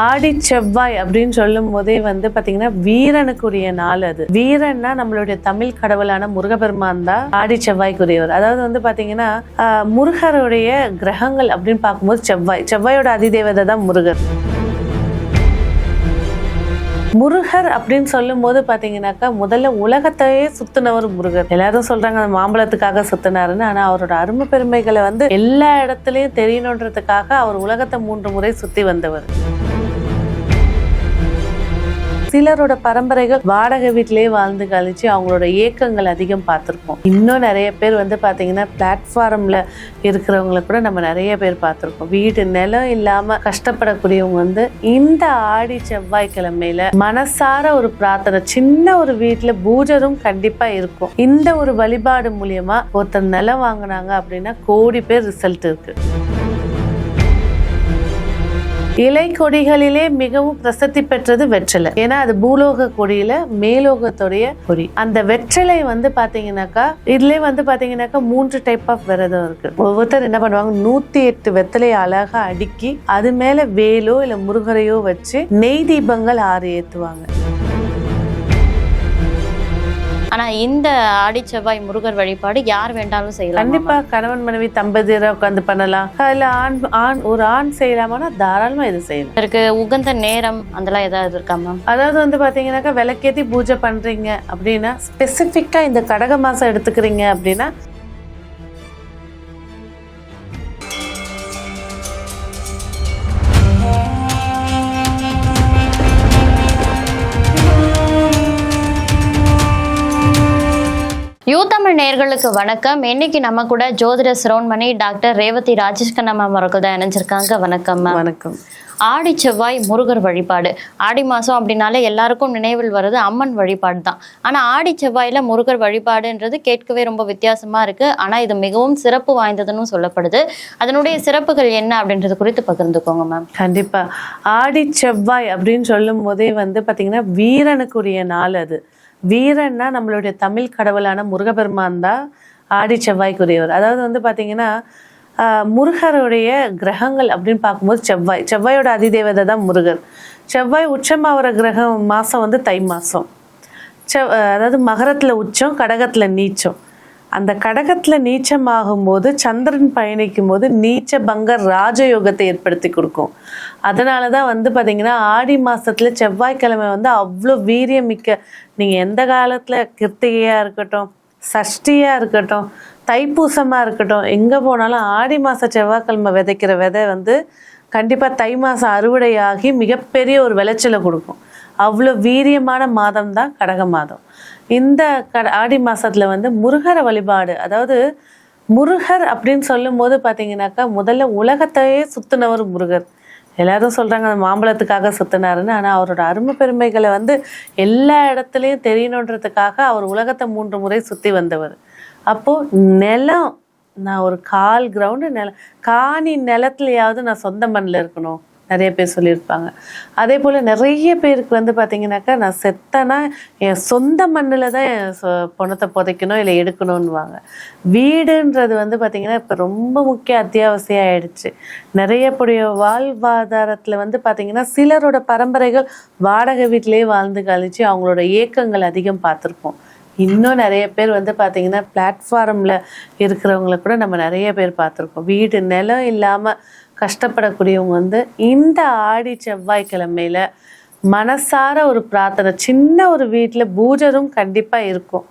ஆடி செவ்வாய் அப்படின்னு சொல்லும் போதே வந்து பாத்தீங்கன்னா வீரனுக்குரிய நாள் அது. வீரன்னா நம்மளுடைய தமிழ் கடவுளான முருகபெருமான் தான் ஆடி செவ்வாய்க்குரியவர். அதாவது வந்து பாத்தீங்கன்னா முருகருடைய கிரகங்கள் அப்படின்னு பார்க்கும்போது செவ்வாய். செவ்வாயோட அதிதேவதை தான் முருகர். முருகர் அப்படின்னு சொல்லும் போது முதல்ல உலகத்தையே சுத்தினவர் முருகர். எல்லாரும் சொல்றாங்க அந்த மாம்பழத்துக்காக சுத்தினாருன்னு. ஆனா அவரோட அருமை பெருமைகளை வந்து எல்லா இடத்துலயும் தெரியணுன்றதுக்காக அவர் உலகத்தை மூன்று முறை சுத்தி வந்தவர். சிலரோட பரம்பரைகள் வாடகை வீட்டிலேயே வாழ்ந்து கழிச்சு அவங்களோட ஏக்கங்கள் அதிகம் பார்த்துருப்போம். இன்னும் நிறைய பேர் வந்து பார்த்தீங்கன்னா பிளாட்ஃபார்மில் இருக்கிறவங்கள கூட நம்ம நிறைய பேர் பார்த்துருப்போம். வீடு நிலம் இல்லாமல் கஷ்டப்படக்கூடியவங்க வந்து இந்த ஆடி செவ்வாய்க்கிழமையில மனசார ஒரு பிரார்த்தனை சின்ன ஒரு வீட்டில் பூஜரும் கண்டிப்பாக இருக்கும். இந்த ஒரு வழிபாடு மூலியமா ஒருத்தர் நிலம் வாங்கினாங்க அப்படின்னா கோடி பேர் ரிசல்ட் இருக்குது இலை கொடிகளிலே மிகவும் பிரசித்தி பெற்றது வெற்றிலை. ஏன்னா அது பூலோக கொடியில மேலோகத்துடைய கொடி. அந்த வெற்றிலை வந்து பாத்தீங்கன்னாக்கா இதுல வந்து பாத்தீங்கன்னாக்கா மூன்று டைப் ஆஃப் விரதம் இருக்கு. ஒவ்வொருத்தர் என்ன பண்ணுவாங்க நூத்தி எட்டு வெத்தலையை அழகா அடுக்கி அது மேல வேலோ இல்ல முருகரையோ வச்சு நெய் தீபங்கள் ஆறு ஏத்துவாங்க. ஆனா இந்த ஆடி செவ்வாய் முருகர் வழிபாடு யார் வேண்டாலும் செய்யலாம் கண்டிப்பா கணவன் மனைவி தம்பதியரை உட்காந்து பண்ணலாம். இல்ல ஆண் ஆண் ஒரு ஆண் செய்யலாமான்னா தாராளமா இது செய்யலாம். இதற்கு உகந்த நேரம் அதெல்லாம் ஏதாவது இருக்கா மேம்? அதாவது வந்து பாத்தீங்கன்னாக்கா விளக்கேத்தி பூஜை பண்றீங்க அப்படின்னா ஸ்பெசிஃபிக்கா இந்த கடக மாசம் எடுத்துக்கிறீங்க அப்படின்னா யூ தமிழ் நேயர்களுக்கு வணக்கம். இன்னைக்கு நம்ம கூட ஜோதிட சிரோன்மணி டாக்டர் ரேவதி ராஜேஷ் கண்ணா மேம் அவர்கள் தான் இணைஞ்சிருக்காங்க. வணக்கம் வணக்கம். ஆடி செவ்வாய் முருகர் வழிபாடு. ஆடி மாதம் அப்படின்னாலே எல்லாருக்கும் நினைவில் வர்றது அம்மன் வழிபாடு தான். ஆனால் ஆடி செவ்வாயில் முருகர் வழிபாடுன்றது கேட்கவே ரொம்ப வித்தியாசமாக இருக்குது ஆனால் இது மிகவும் சிறப்பு வாய்ந்ததுன்னு சொல்லப்படுது. அதனுடைய சிறப்புகள் என்ன அப்படின்றது குறித்து பகிர்ந்துக்கோங்க மேம். கண்டிப்பா. ஆடி செவ்வாய் அப்படின்னு சொல்லும் போதே வந்து பாத்தீங்கன்னா வீரனுக்குரிய நாள் அது. வீரன்னா நம்மளுடைய தமிழ் கடவுளான முருகபெருமான் தான் ஆடி செவ்வாய்க்குரியவர். அதாவது வந்து பார்த்தீங்கன்னா முருகருடைய கிரகங்கள் அப்படின்னு பார்க்கும்போது செவ்வாய். செவ்வாயோட அதிதேவதை தான் முருகர். செவ்வாய் உச்சமாகிற கிரகம் மாதம் வந்து தை மாதம் செவ் அதாவது மகரத்தில் உச்சம் கடகத்தில் நீச்சம். அந்த கடகத்தில் நீச்சமாகும் போது சந்திரன் பயணிக்கும் போது நீச்ச பங்க ராஜயோகத்தை ஏற்படுத்தி கொடுக்கும். அதனால தான் வந்து பார்த்திங்கன்னா ஆடி மாதத்தில் செவ்வாய்க்கிழமை வந்து அவ்வளோ வீரியம் மிக்க நீங்கள் எந்த காலத்தில் கிருத்திகையாக இருக்கட்டும் சஷ்டியாக இருக்கட்டும் தைப்பூசமாக இருக்கட்டும் எங்கே போனாலும் ஆடி மாத செவ்வாய்க்கிழமை விதைக்கிற விதை வந்து கண்டிப்பாக தை மாசம் அறுவடையாகி மிகப்பெரிய ஒரு விளைச்சலை கொடுக்கும். அவ்வளோ வீரியமான மாதம் தான் கடக மாதம். இந்த கட ஆடி மாதத்தில் வந்து முருகரை வழிபாடு அதாவது முருகர் அப்படின்னு சொல்லும் போது பார்த்தீங்கன்னாக்கா முதல்ல உலகத்தையே சுத்தினவர் முருகர். எல்லாரும் சொல்கிறாங்க அந்த மாம்பழத்துக்காக சுத்தினாருன்னு ஆனால் அவரோட அருமை பெருமைகளை வந்து எல்லா இடத்துலையும் தெரியணுன்றதுக்காக அவர் உலகத்தை மூன்று முறை சுற்றி வந்தவர். அப்போது நிலம் நான் ஒரு கால் கிரவுண்டு நிலம் காணி நிலத்துலையாவது நான் சொந்த மண்ணில் இருக்கணும். நிறைய பேர் சொல்லியிருப்பாங்க. அதே போல் நிறைய பேருக்கு வந்து பார்த்தீங்கன்னாக்கா நான் செத்தனா என் சொந்த மண்ணில் தான் என் பணத்தை புதைக்கணும் இல்லை எடுக்கணும்னுவாங்க. வீடுன்றது வந்து பார்த்திங்கன்னா இப்போ ரொம்ப முக்கிய அத்தியாவசியம் ஆயிடுச்சு. நிறைய புடைய வாழ்வாதாரத்தில் வந்து பார்த்திங்கன்னா சிலரோட பரம்பரைகள் வாடகை வீட்டிலேயே வாழ்ந்து கழிச்சு அவங்களோட ஏக்கங்கள் அதிகம் பார்த்துருப்போம். இன்னும் நிறைய பேர் வந்து பார்த்திங்கன்னா பிளாட்ஃபார்மில் இருக்கிறவங்கள கூட நம்ம நிறைய பேர் பார்த்துருக்கோம் வீடு நிலம் இல்லாமல் கஷ்டப்படக்கூடியவங்க வந்து இந்த ஆடி செவ்வாய்க்கிழமையில மனசார ஒரு பிரார்த்தனை சின்ன ஒரு வீட்டில் பூஜரும் கண்டிப்பாக இருக்கும்.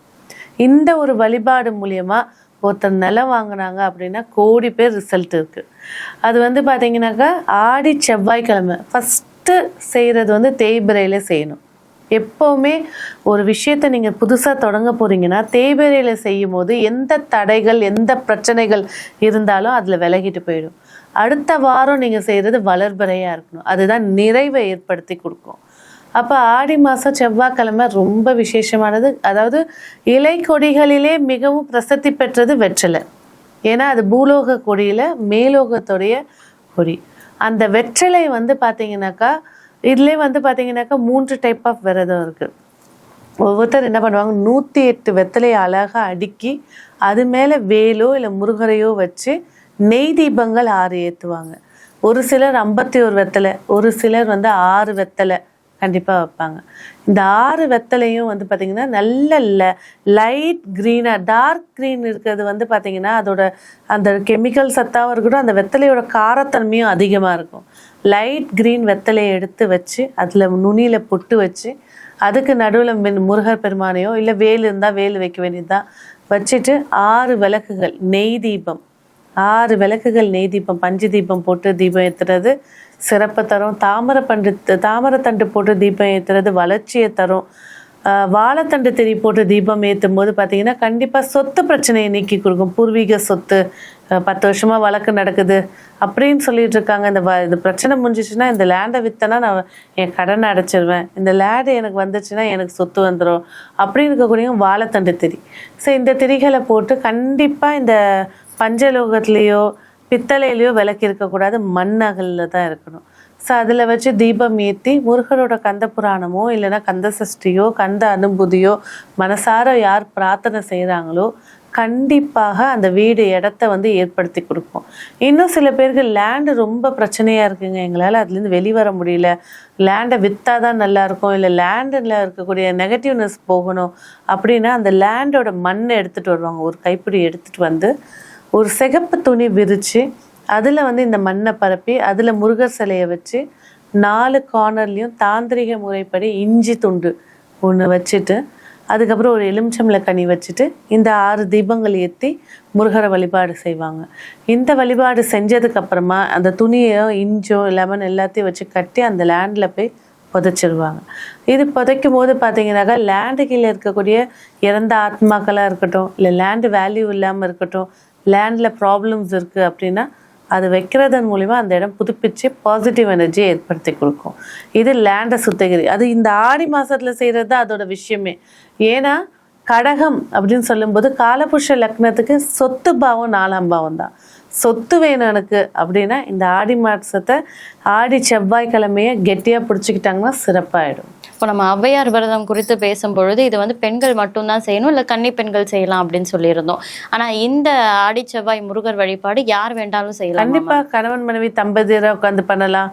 இந்த ஒரு வழிபாடு மூலியமா ஒருத்தர் நிலம் வாங்கினாங்க அப்படின்னா கோடி பேர் ரிசல்ட் இருக்குது அது வந்து பார்த்தீங்கன்னாக்கா ஆடி செவ்வாய்க்கிழமை ஃபஸ்ட்டு செய்கிறது வந்து தேய்பிரையில் செய்யணும். எப்போவுமே ஒரு விஷயத்தை நீங்கள் புதுசாக தொடங்க போகிறீங்கன்னா தேய்பிரையில் செய்யும் போது எந்த தடைகள் எந்த பிரச்சனைகள் இருந்தாலும் அதில் விலகிட்டு போயிடும். அடுத்த வாரம் நீங்கள் செய்கிறது வளர்பறையாக இருக்கணும். அதுதான் நிறைவை ஏற்படுத்தி கொடுக்கும். அப்போ ஆடி மாதம் செவ்வாய்க்கிழமை ரொம்ப விசேஷமானது. அதாவது இலை கொடிகளிலே மிகவும் பிரசித்தி பெற்றது வெற்றிலை. ஏன்னா அது பூலோக கொடியில் மேலோகத்துடைய கொடி. அந்த வெற்றிலை வந்து பார்த்தீங்கன்னாக்கா இதுலேயே வந்து பார்த்தீங்கன்னாக்கா மூன்று டைப் ஆஃப் விரதம் இருக்குது ஒவ்வொருத்தர் என்ன பண்ணுவாங்க? நூற்றி எட்டு வெத்தலையை அழகாக அடுக்கி அது மேலே வேலோ இல்லை முருகரையோ வச்சு நெய் தீபங்கள் ஆறு ஏற்றுவாங்க ஒரு சிலர் ஐம்பத்தி ஒரு வெத்தலை ஒரு சிலர் வந்து ஆறு வெத்தலை கண்டிப்பாக வைப்பாங்க. இந்த ஆறு வெத்தலையும் வந்து பார்த்திங்கன்னா நல்ல லைட் க்ரீனாக டார்க் க்ரீன் இருக்கிறது வந்து பார்த்திங்கன்னா அதோட அந்த கெமிக்கல் சத்தாகவும் இருக்கட்டும் அந்த வெத்தலையோட காரத்தன்மையும் அதிகமாக இருக்கும். லைட் க்ரீன் வெத்தலையை எடுத்து வச்சு அதில் நுனியில் பொட்டு வச்சு அதுக்கு நடுவில் முருகர் பெருமானையோ இல்லை வேல் இருந்தால் வேல் வைக்க வேண்டியதுதான் வச்சுட்டு ஆறு விளக்குகள் நெய் தீபம். ஆறு விளக்குகள் நெய் தீபம் பஞ்சு தீபம் போட்டு தீபம் ஏற்றுறது சிறப்பை தரும். தாமரை பண்டு தாமரைத்தண்டு போட்டு தீபம் ஏற்றுறது வளர்ச்சியை தரும். வாழைத்தண்டு திரி போட்டு தீபம் ஏற்றும் போது பார்த்தீங்கன்னா கண்டிப்பாக சொத்து பிரச்சனையை நீக்கி கொடுக்கும். பூர்வீக சொத்து பத்து வருஷமாக வழக்கு நடக்குது அப்படின்னு சொல்லிட்டு இருக்காங்க. இந்த வ இந்த பிரச்சனை முடிஞ்சிச்சுன்னா இந்த லேண்டை விற்றனா நான் என் கடனை அடைச்சிருவேன். இந்த லேண்டு எனக்கு வந்துச்சுன்னா எனக்கு சொத்து வந்துடும் அப்படின்னு இருக்கக்கூடிய வாழைத்தண்டு திரி. ஸோ இந்த திரிகளை போட்டு கண்டிப்பாக இந்த பஞ்சலோகத்துலேயோ பித்தளையிலையோ விளக்கு இருக்கக்கூடாது. மண்ணகலில் தான் இருக்கணும். ஸோ அதில் வச்சு தீபம் ஏற்றி முருகரோட கந்த புராணமோ இல்லைன்னா கந்த சஷ்டியோ கந்த அனுபூதியோ மனசார யார் பிரார்த்தனை செய்கிறாங்களோ கண்டிப்பாக அந்த வீடு இடத்த வந்து ஏற்படுத்தி கொடுக்கும். இன்னும் சில பேருக்கு லேண்டு ரொம்ப பிரச்சனையாக இருக்குங்க. எங்களால் அதுலேருந்து வெளிவர முடியல. லேண்டை விற்றா தான் நல்லாயிருக்கும் இல்லை லேண்டில் இருக்கக்கூடிய நெகட்டிவ்னஸ் போகணும் அப்படின்னா அந்த லேண்டோட மண்ணை எடுத்துகிட்டு வருவாங்க. ஒரு கைப்பிடி எடுத்துகிட்டு வந்து ஒரு சிகப்பு துணி விரித்து அதில் வந்து இந்த மண்ணை பரப்பி அதில் முருகர் சிலையை வச்சு நாலு கார்னர்லேயும் தாந்திரிக முறைப்படி இஞ்சி துண்டு ஒன்று வச்சுட்டு அதுக்கப்புறம் ஒரு எலுமிச்சம்பள கனி வச்சுட்டு இந்த ஆறு தீபங்கள் ஏற்றி முருகரை வழிபாடு செய்வாங்க. இந்த வழிபாடு செஞ்சதுக்கப்புறமா அந்த துணியோ இஞ்சோ லெமன் எல்லாத்தையும் வச்சு கட்டி அந்த லேண்டில் போய் புதைச்சிருவாங்க. இது புதைக்கும் போது பார்த்தீங்கன்னாக்கா லேண்டு கீழே இருக்கக்கூடிய இறந்த ஆத்மாக்களாக இருக்கட்டும் இல்லை லேண்டு வேல்யூ இல்லாமல் இருக்கட்டும் லேண்டில் ப்ராப்ளம்ஸ் இருக்குது அப்படின்னா அது வைக்கிறதன் மூலிமா அந்த இடம் புதுப்பிச்சு பாசிட்டிவ் எனர்ஜியை ஏற்படுத்தி கொடுக்கும். இது லேண்டை சுத்தகிரி அது இந்த ஆடி மாசத்துல செய்கிறது தான் அதோட விஷயமே. ஏன்னா கடகம் அப்படின்னு சொல்லும்போது காலபுருஷ லக்னத்துக்கு சொத்து பாவம் நாலாம் பாவம் தான் சொத்து வேணும் எனக்கு அப்படின்னா இந்த ஆடி மாசத்தை ஆடி செவ்வாய்க்கிழமையை கெட்டியாக பிடிச்சிக்கிட்டாங்கன்னா சிறப்பாயிடும். இப்போ நம்ம ஔவையார் விரதம் குறித்து பேசும்பொழுது இது வந்து பெண்கள் மட்டும்தான் செய்யணும் இல்லை கன்னி பெண்கள் செய்யலாம் அப்படின்னு சொல்லியிருந்தோம். ஆனா இந்த ஆடி செவ்வாய் முருகர் வழிபாடு யார் வேண்டாலும் செய்யலாம் கண்டிப்பா கணவன் மனைவி தம்பதியராக உட்காந்து பண்ணலாம்.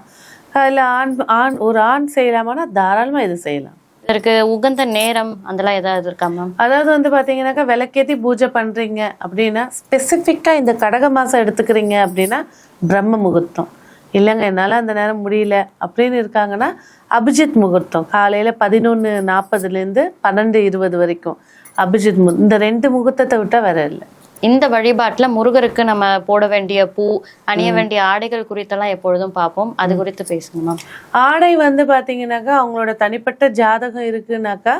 இல்லை ஆண் ஆண் ஒரு ஆண் செய்யலாமான்னா தாராளமா இது செய்யலாம். இதற்கு உகந்த நேரம் அதெல்லாம் ஏதாவது இருக்கா மேம் அதாவது வந்து பார்த்தீங்கன்னாக்கா விளக்கேத்தி பூஜை பண்ணுறீங்க அப்படின்னா ஸ்பெசிஃபிக்காக இந்த கடக மாதம் எடுத்துக்கிறீங்க அப்படின்னா பிரம்ம முகூர்த்தம். இல்லைங்க என்னால் அந்த நேரம் முடியல அப்படின்னு இருக்காங்கன்னா அபிஜித் முகூர்த்தம். காலையில் பதினொன்று நாற்பதுலேருந்து பன்னெண்டு இருபது வரைக்கும். அபிஜித் மு இந்த ரெண்டு முகூர்த்தத்தை விட்டால் வேற இல்லை. இந்த வழிபாட்டுல முருகருக்கு நம்ம போட வேண்டிய பூ அணிய வேண்டிய ஆடைகள் குறித்தெல்லாம் எப்பொழுதும் பார்ப்போம். அது குறித்து பேசுங்க மேம் ஆடை வந்து பார்த்தீங்கன்னாக்கா அவங்களோட தனிப்பட்ட ஜாதகம் இருக்குனாக்கா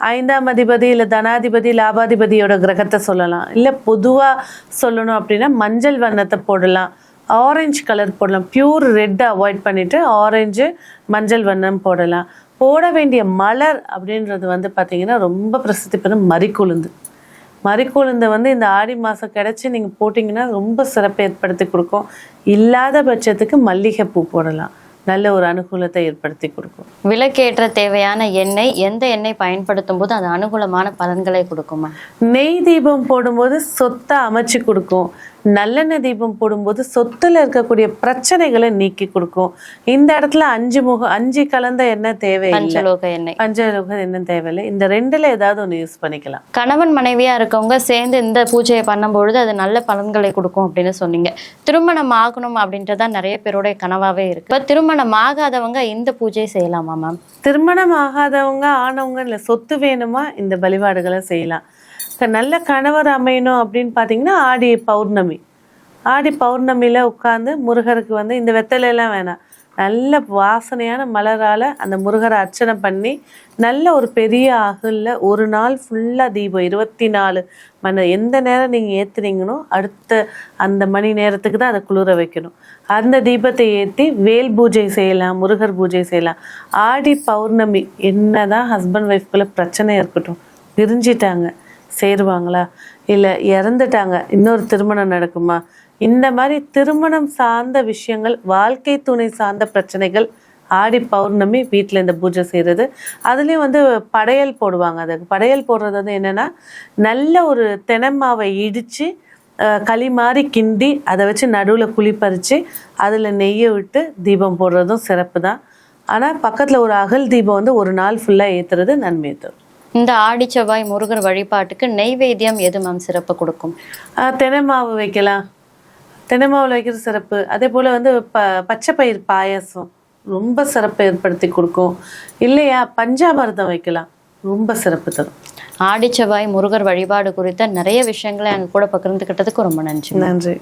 ஐந்தாம் அதிபதி இல்லை தனாதிபதி லாபாதிபதியோட கிரகத்தை சொல்லலாம். இல்லை பொதுவாக சொல்லணும் அப்படின்னா மஞ்சள் வண்ணத்தை போடலாம். ஆரஞ்சு கலர் போடலாம். பியூர் ரெட்டை அவாய்ட் பண்ணிட்டு ஆரஞ்சு மஞ்சள் வண்ணம் போடலாம். போட வேண்டிய மலர் அப்படின்றது வந்து பார்த்தீங்கன்னா ரொம்ப பிரசித்தி பெறும் மறிக்குழுந்து மறிக்குழுந்தை வந்து இந்த ஆடி மாதம் கிடச்சி நீங்கள் போட்டிங்கன்னா ரொம்ப சிறப்பை ஏற்படுத்தி கொடுக்கும். இல்லாத பட்சத்துக்கு மல்லிகைப்பூ போடலாம். நல்ல ஒரு அனுகூலத்தை ஏற்படுத்தி கொடுக்கும். விளக்கேற்ற தேவையான எண்ணெய் எந்த எண்ணெய் பயன்படுத்தும் போது அது அனுகூலமான பலன்களை கொடுக்குமா? நெய் தீபம் போடும்போது சொத்தை அமைச்சு கொடுக்கும். நல்லெண்ணெய் தீபம் போடும்போது சொத்துல இருக்கக்கூடிய பிரச்சனைகளை நீக்கி கொடுக்கும். இந்த இடத்துல அஞ்சு முகம் அஞ்சு கலந்த எண்ணெய் தேவையில்லை. பஞ்சலோக எண்ணெய். பஞ்சலோக எண்ணெய் தேவையில்லை. இந்த ரெண்டுல ஏதாவது ஒன்று யூஸ் பண்ணிக்கலாம். கணவன் மனைவியா இருக்கவங்க சேர்ந்து இந்த பூஜையை பண்ணும்பொழுது அது நல்ல பலன்களை கொடுக்கும் அப்படின்னு சொன்னீங்க. திருமணம் ஆகணும் அப்படின்றதா நிறைய பேருடைய கனவாவே இருக்கு. இப்ப திருமணம் ஆகாதவங்க இந்த பூஜையை செய்யலாமா மேம் திருமணம் ஆகாதவங்க ஆனவங்க இல்லை சொத்து வேணுமா இந்த வழிபாடுகளை செய்யலாம். நல்ல கணவர் அமையணும் அப்படின்னு பார்த்தீங்கன்னா ஆடி பௌர்ணமி. ஆடி பௌர்ணமியில் உட்காந்து முருகருக்கு வந்து இந்த வெத்தலையெல்லாம் வேணாம். நல்ல வாசனையான மலரால் அந்த முருகரை அர்ச்சனை பண்ணி நல்ல ஒரு பெரிய அகலில் ஒரு நாள் ஃபுல்லாக தீபம் இருபத்தி நாலு மணி எந்த நேரம் நீங்கள் ஏற்றுனீங்கனோ அடுத்த அந்த மணி நேரத்துக்கு தான் அதை குளிர வைக்கணும். அந்த தீபத்தை ஏற்றி வேல் பூஜை செய்யலாம் முருகர் பூஜை செய்யலாம். ஆடி பௌர்ணமி என்ன தான் ஹஸ்பண்ட் ஒய்ஃப்குள்ள பிரச்சனை இருக்கட்டும். பிரிஞ்சிட்டாங்க சேருவாங்களா? இல்லை இறந்துட்டாங்க இன்னொரு திருமணம் நடக்குமா? இந்த மாதிரி திருமணம் சார்ந்த விஷயங்கள் வாழ்க்கை துணை சார்ந்த பிரச்சனைகள் ஆடி பௌர்ணமி வீட்டில் இந்த பூஜை செய்கிறது அதுலேயும் வந்து படையல் போடுவாங்க. அதுக்கு படையல் போடுறது வந்து என்னென்னா நல்ல ஒரு தெனமாவை இடித்து களி மாதிரி கிண்டி அதை வச்சு நடுவில் குழி பறித்து அதில் நெய்யை விட்டு தீபம் போடுறதும் சிறப்பு தான் ஆனால் பக்கத்தில் ஒரு அகல் தீபம் வந்து ஒரு நாள் ஃபுல்லாக ஏற்றுறது நன்மை தரும். இந்த ஆடி செவ்வாய் முருகர் வழிபாட்டுக்கு நெய்வேத்தியம் எது மேம் சிறப்பு கொடுக்கும்? ஆஹ் தென்னை மாவு வைக்கலாம். தென்னை மாவில் வைக்கிறது சிறப்பு. அதே போல் வந்து ப பச்சை பயிர் பாயாசம் ரொம்ப சிறப்பை ஏற்படுத்தி கொடுக்கும். இல்லையா? பஞ்சாமிர்தம் வைக்கலாம். ரொம்ப சிறப்பு தரும். ஆடி செவ்வாய் முருகர் வழிபாடு குறித்த நிறைய விஷயங்களை எங்க கூட பகிர்ந்துக்கிட்டதுக்கு ரொம்ப நன்றி. நன்றி.